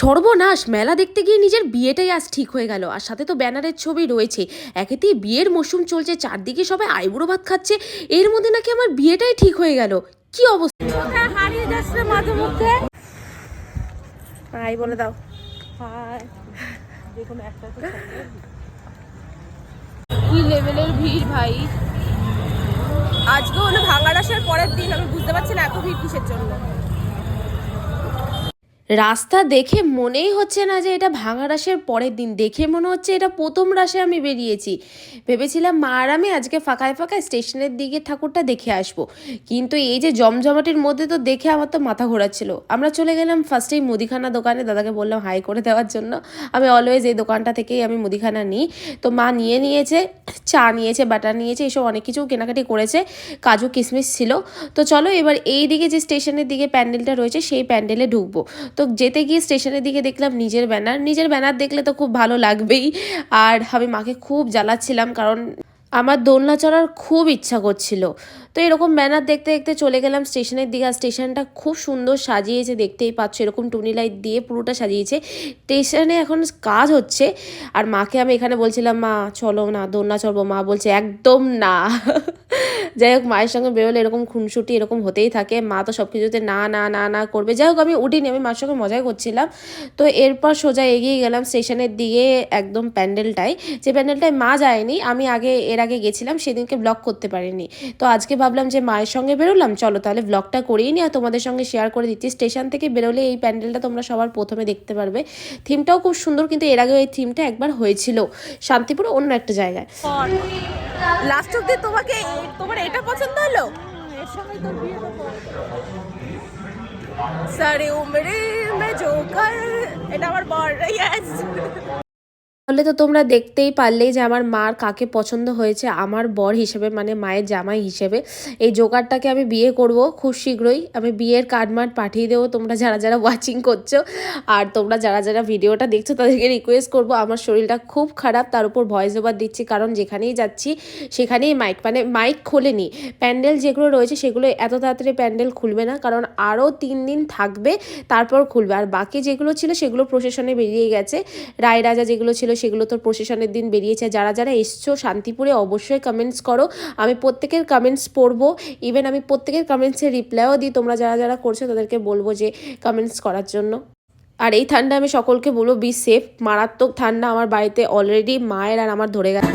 সর্বনাশ মেলা দেখতে গিয়ে নিজের বিয়েটাই আজ ঠিক হয়ে গেল। আর সাথে তো ব্যানারের ছবি রয়েছে। একেতেই বিয়ের মৌসুম চলছে চারদিকে সবাই আইবুড়ো ভাত খাচ্ছে। এর মধ্যে নাকি আমার বিয়েটাই ঠিক হয়ে গেল। কি অবস্থা? হারিয়ে যাচ্ছে মাঝে মধ্যে? আই বলে দাও। দেখুন একটা কি লেভেলের ভিড় ভাই? আজকে হলো ভাঙাড়াসের পরের দিন আমি বুঝতে পারছি না এত ভিড় কিসের জন্য। রাস্তা দেখে মনেই হচ্ছে না যে এটা ভাঙা রাসের পরের দিন। দেখে মনে হচ্ছে এটা প্রথম রাসে আমি বেরিয়েছি। ভেবেছিলাম, মা আর আমি আজকে ফাঁকায় ফাঁকায় স্টেশনের দিকে ঠাকুরটা দেখে আসব। কিন্তু এই যে জমজমাটির মধ্যে তো দেখে আমার তো মাথা ঘোরাচ্ছিল। আমরা চলে গেলাম ফার্স্টেই মুদিখানা দোকানে। দাদাকে বললাম, হাই করে দেওয়ার জন্য। আমি অলওয়েজ এই দোকানটা থেকেই আমি মুদিখানা নিই। তো মা নিয়ে নিয়েছে, চা নিয়েছে, বাটার নিয়েছে, এসব অনেক কিছু কেনাকাটি করেছে। কাজু কিশমিশ ছিল। তো চলো এবার এই দিকে যে স্টেশনের দিকে প্যান্ডেলটা রয়েছে, সেই প্যান্ডেলে ঢুকবো। তো যেতে গিয়ে স্টেশনের দিকে দেখলাম নিজের ব্যানার। নিজের ব্যানার দেখলে তো খুব ভালো লাগবেই। আর আমি মাকে খুব জ্বালাচ্ছিলাম কারণ আমার দোলনা চড়ার খুব ইচ্ছা করছিল। তো এরকম ব্যানার দেখতে দেখতে চলে গেলাম স্টেশনের দিকে, আর স্টেশনটা খুব সুন্দর সাজিয়েছে, দেখতেই পাচ্ছ, এরকম টুনি লাইট দিয়ে পুরোটা সাজিয়েছে। স্টেশনে এখন কাজ হচ্ছে, আর মাকে আমি এখানে বলছিলাম, মা, চলো না, দোলনা চড়বো। মা বলছে, একদম না। যাই হোক, মায়ের সঙ্গে বেরোলে এরকম খুনসুটি এরকম হতেই থাকে। মা তো সব কিছুতে না না না না করবে। যাই হোক, আমি উঠিনি, আমি মার সঙ্গে মজাই করছিলাম। তো এরপর সোজা এগিয়ে গেলাম স্টেশনের দিকে একদম প্যান্ডেলটায়। যে প্যান্ডেলটায় মা যায়নি, আমি আগে, এর আগে গেছিলাম, সেদিনকে ব্লগ করতে পারিনি। তো আজকে ভাবলাম যে মায়ের সঙ্গে বেরোলাম, চলো তাহলে ব্লগটা করেই নি। আর তোমাদের সঙ্গে শেয়ার করে দিচ্ছি। স্টেশন থেকে বেরোলে এই প্যান্ডেলটা তোমরা সবার প্রথমে দেখতে পারবে। থিমটাও খুব সুন্দর, কিন্তু এর আগেও এই থিমটা একবার হয়েছিল। শান্তিপুর অন্য একটা জায়গায়। লাস্ট অব্দি তোমাকে তোমার এটা পছন্দ হলো? উমরে মে জোকার এটা আমার বর ইয়েস তাহলে তো তোমরা দেখতেই পারলেই যে আমার মার কাকে পছন্দ হয়েছে, আমার বর হিসেবে মানে মায়ের জামাই হিসেবে। এই জোকারটাকে আমি বিয়ে করব খুব শীঘ্রই। আমি বিয়ের কার্ড মার্ড পাঠিয়ে দেবো, তোমরা যারা যারা ওয়াচিং করছ। আর তোমরা যারা যারা ভিডিওটা দেখছ, তাদেরকে রিকোয়েস্ট করব, আমার শরীরটা খুব খারাপ, তার উপর ভয়েস ওভার দিচ্ছি। কারণ যেখানেই যাচ্ছি, সেখানেই মাইক মানে মাইক খোলেনি। প্যান্ডেল যেগুলো রয়েছে, সেগুলো এত তাড়াতাড়ি প্যান্ডেল খুলবে না। কারণ আরও তিন দিন থাকবে, তারপর খুলবে। আর বাকি যেগুলো ছিল, সেগুলো প্রশাসনে বেরিয়ে গেছে। রায় রাজা যেগুলো ছিল সেগুলো তোর প্রশাসনের দিন বেরিয়েছে। যারা যারা এসছো শান্তিপুরে অবশ্যই কমেন্টস করো। আমি প্রত্যেকের কমেন্টস পড়ব। ইভেন আমি প্রত্যেকের কমেন্টসের রিপ্লাইও দিই। তোমরা যারা যারা করছ তাদেরকে বলব যে কমেন্টস করার জন্য। আর এই ঠান্ডা আমি সকলকে বলব বি সেফ মারাত্মক ঠান্ডা আমার বাড়িতে অলরেডি মায়ের আর আমার ধরে গেছে।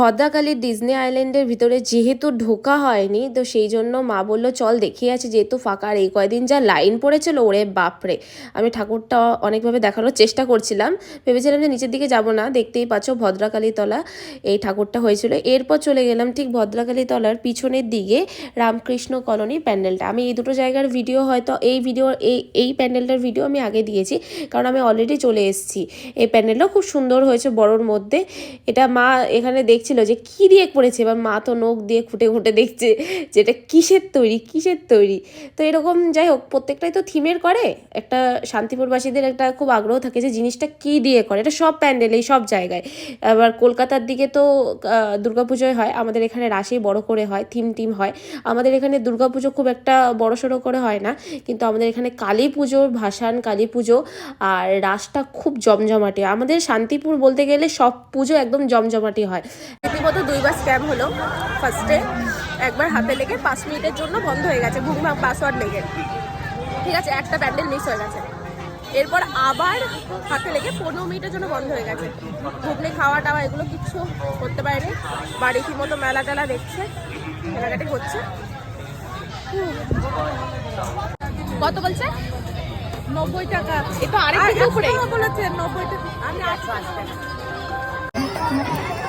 ভদ্রাকালীর ডিজনি আইল্যান্ডের ভিতরে যেহেতু ঢোকা হয়নি, তো সেই জন্য মা বলল, চল দেখিয়ে আছে, যেহেতু ফাঁকা, আর এই কয়দিন যা লাইন পড়েছিল, ওরে বাপরে। আমি ঠাকুরটা অনেকভাবে দেখানোর চেষ্টা করছিলাম। ভেবেছিলাম যে নিচের দিকে যাব না, দেখতেই পাচ্ছ ভদ্রাকালী তলা এই ঠাকুরটা হয়েছিল। এরপর চলে গেলাম ঠিক ভদ্রাকালী তলার পিছনের দিকে রামকৃষ্ণ কলোনি প্যান্ডেলটা। আমি এই দুটো জায়গার ভিডিও হয়তো, এই ভিডিও, এই এই প্যান্ডেলটার ভিডিও আমি আগে দিয়েছি, কারণ আমি অলরেডি চলে এসেছি। এই প্যান্ডেলটাও খুব সুন্দর হয়েছে বড়োর মধ্যে। এটা মা এখানে দেখছিল যে, কি দিয়ে করেছে? এবার মা তো নখ দিয়ে খুঁটে খুঁটে দেখছে যে, এটা কিসের তৈরি? কিসের তৈরি? তো এরকম যাই হোক, প্রত্যেকটাই তো থিমের করে। একটা শান্তিপুরবাসীদের একটা খুব আগ্রহ থাকে যে, জিনিসটা কি দিয়ে করে? এটা সব প্যান্ডেলেই সব জায়গায়। আবার কলকাতার দিকে তো দুর্গাপুজোয় হয়, আমাদের এখানে রাশেই বড় করে হয় থিম টিম হয়। আমাদের এখানে দুর্গাপুজো খুব একটা বড় সড়ো করে হয় না, কিন্তু আমাদের এখানে কালী পুজোর ভাসান, কালী পুজো আর রাসটা খুব জমজমাটে। আমাদের শান্তিপুর বলতে গেলে সব পুজো একদম জমজমাটি হয়। রীতিমতো দুইবার স্ক্যাম হলো ফার্স্টে। একবার হাতে লেগে পাঁচ মিনিটের জন্য বন্ধ হয়ে গেছে বুকিং পাসওয়ার্ড লেগে। ঠিক আছে একটা প্যান্ডেল মিস হয়ে গেছে। এরপর আবার হাতে লেগে পনেরো মিনিটের জন্য বন্ধ হয়ে গেছে। ঘুগনি খাওয়া টাওয়া এগুলো কিচ্ছু করতে পারেনি। বা রীতিমতো মেলা টেলা দেখছে মেলাঘাটে হচ্ছে। কত বলছে? নব্বই টাকা। এ তো আরেক দিকে উপরে। বলেছে নব্বই টাকা। আমি আটশো আশি টাকা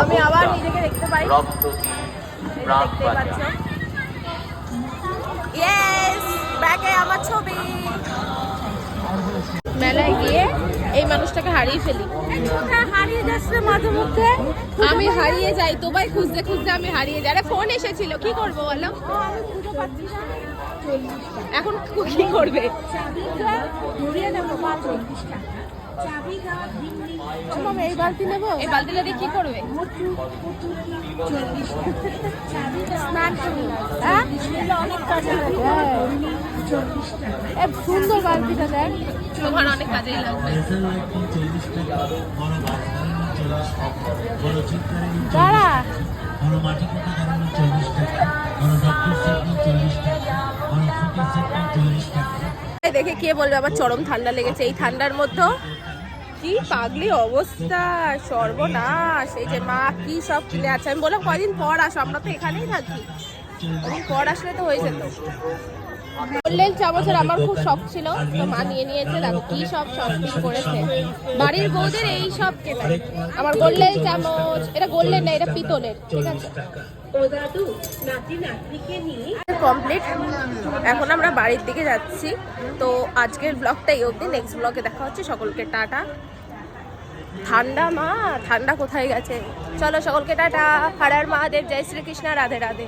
আমি আবার নিজেকে দেখতে পাই। দেখতে পাচ্ছ? ইয়েস ব্যাগে আমার ছবি। মেলায় গিয়ে এই মানুষটাকে হারিয়ে ফেলি। হারিয়ে যাচ্ছে মাঝে মধ্যে? আমি হারিয়ে যাই তোমায় খুঁজতে খুঁজতে আমি হারিয়ে যাই। আরে ফোন এসেছিল কি করব বলো? তো আমি খুঁজে পাচ্ছি না। এখন কি করবে? ঘুরিয়ে নেব চল্লিশ টাকা চাবিটা এই বালতি নেব? এই বালতিটা দিয়ে কি করবে? স্নান হ্যাঁ? সুন্দর বালতিটা দেখ। তোমার অনেক কাজেই লাগবে। চল্লিশ টাকা বড় বাস গাড়ি চল্লিশ টাকা বড় জিপ গাড়ি দাঁড়া। বড় মাটি কাটা গাড়ি চল্লিশ টাকা বড় ডক্টর সেট চল্লিশ টাকা বড় ফুটের সেট চল্লিশ টাকা দেখে কে বলবে আমার চরম ঠান্ডা লেগেছে। এই ঠান্ডার মধ্যে কি পাগলি অবস্থা, সর্বনাশ। এই যে মা কি সব কিনে আছে। আমি বললাম কয়দিন পর আসো, আমরা তো এখানেই থাকি। কদিন পর আসলে তো হয়ে যেত। গোল্ডেন চামচের আমার খুব শখ ছিল। তো মা নিয়ে নিয়েছে, দেখো কি সব শপিং করেছে। বাড়ির বউদের এই সব কেনা আমার গোল্ডেন চামচ। এটা গোল্ডেন না, এটা পিতলের, ঠিক আছে? কমপ্লিট এখন আমরা বাড়ির দিকে যাচ্ছি। তো আজকের ব্লগটা এই অবধি। নেক্সট ব্লগে দেখা হচ্ছে। সকলকে টাটা। ঠান্ডা মা, ঠান্ডা কোথায় গেছে? চলো সকলকে টাটা। হারার মহাদেব, জয় শ্রীকৃষ্ণ, রাধে রাধে।